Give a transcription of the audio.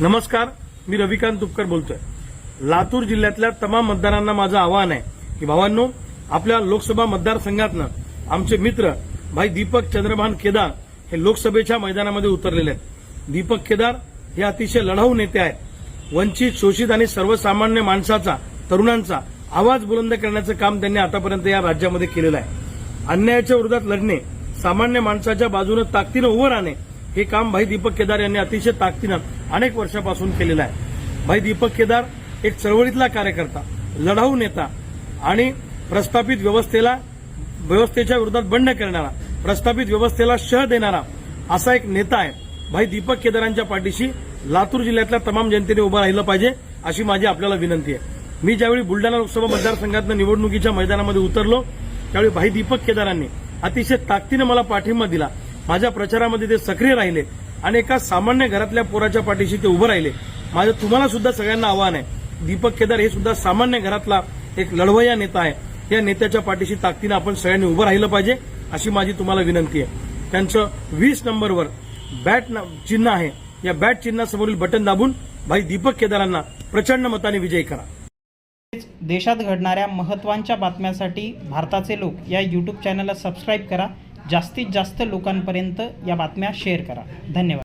नमस्कार मी रविकांत तुपकर बोलतोय. लातूर जिल्ह्यातल्या तमाम मतदारांना माझं आवाहन आहे की भावांनो आपल्या लोकसभा मतदारसंघातनं आमचे मित्र भाई दीपक चंद्रभान केदार हे लोकसभेच्या मैदानामध्ये उतरलेले आहेत. दीपक केदार हे अतिशय लढाऊ नेते आहेत. वंचित शोषित आणि सर्वसामान्य माणसाचा तरुणांचा आवाज बुलंद करण्याचं काम त्यांनी आतापर्यंत या राज्यामध्ये केलेलं आहे. अन्यायाच्या विरोधात लढणे सामान्य माणसाच्या बाजूने ताकदीनं उभं राहणे हे काम भाई दीपक केदार यांनी अतिशय ताकदीनं अनेक वर्षापासून केलेलं आहे. भाई दीपक केदार एक चळवळीतला कार्यकर्ता लढाऊ नेता आणि प्रस्थापित व्यवस्थेला व्यवस्थेच्या विरोधात बंड करणारा प्रस्थापित व्यवस्थेला शह देणारा असा एक नेता आहे. भाई दीपक केदारांच्या पाठीशी लातूर जिल्ह्यातल्या तमाम जनतेने उभं राहिलं पाहिजे अशी माझी आपल्याला विनंती आहे. मी ज्यावेळी बुलढाणा लोकसभा मतदारसंघातनं निवडणुकीच्या मैदानामध्ये उतरलो त्यावेळी भाई दीपक केदारांनी अतिशय ताकदीनं मला पाठिंबा दिला. माझ्या प्रचारामध्ये ते सक्रिय राहिले आणि एका सामान्य घरातल्या पोराच्या पाठीशी ते उभं राहिले. माझं तुम्हाला सुद्धा सगळ्यांना आव्हान आहे. दीपक केदार हे सुद्धा सामान्य घरातला एक लढवय्या नेता आहे. या नेत्याच्या पाठीशी ताकदीनं आपण सगळ्यांनी उभं राहिलं पाहिजे अशी माझी तुम्हाला विनंती आहे. त्यांचं वीस नंबरवर बॅट न- चिन्ह आहे. या बॅट चिन्हासमोरील बटन दाबून भाई दीपक केदारांना प्रचंड मताने विजयी करा. देशात घडणाऱ्या महत्त्वांच्या बातम्यांसाठी भारताचे लोक या यूट्यूब चॅनलला सबस्क्राईब करा. जास्तीत जास्त लोकांपर्यंत या बातम्या शेअर करा. धन्यवाद.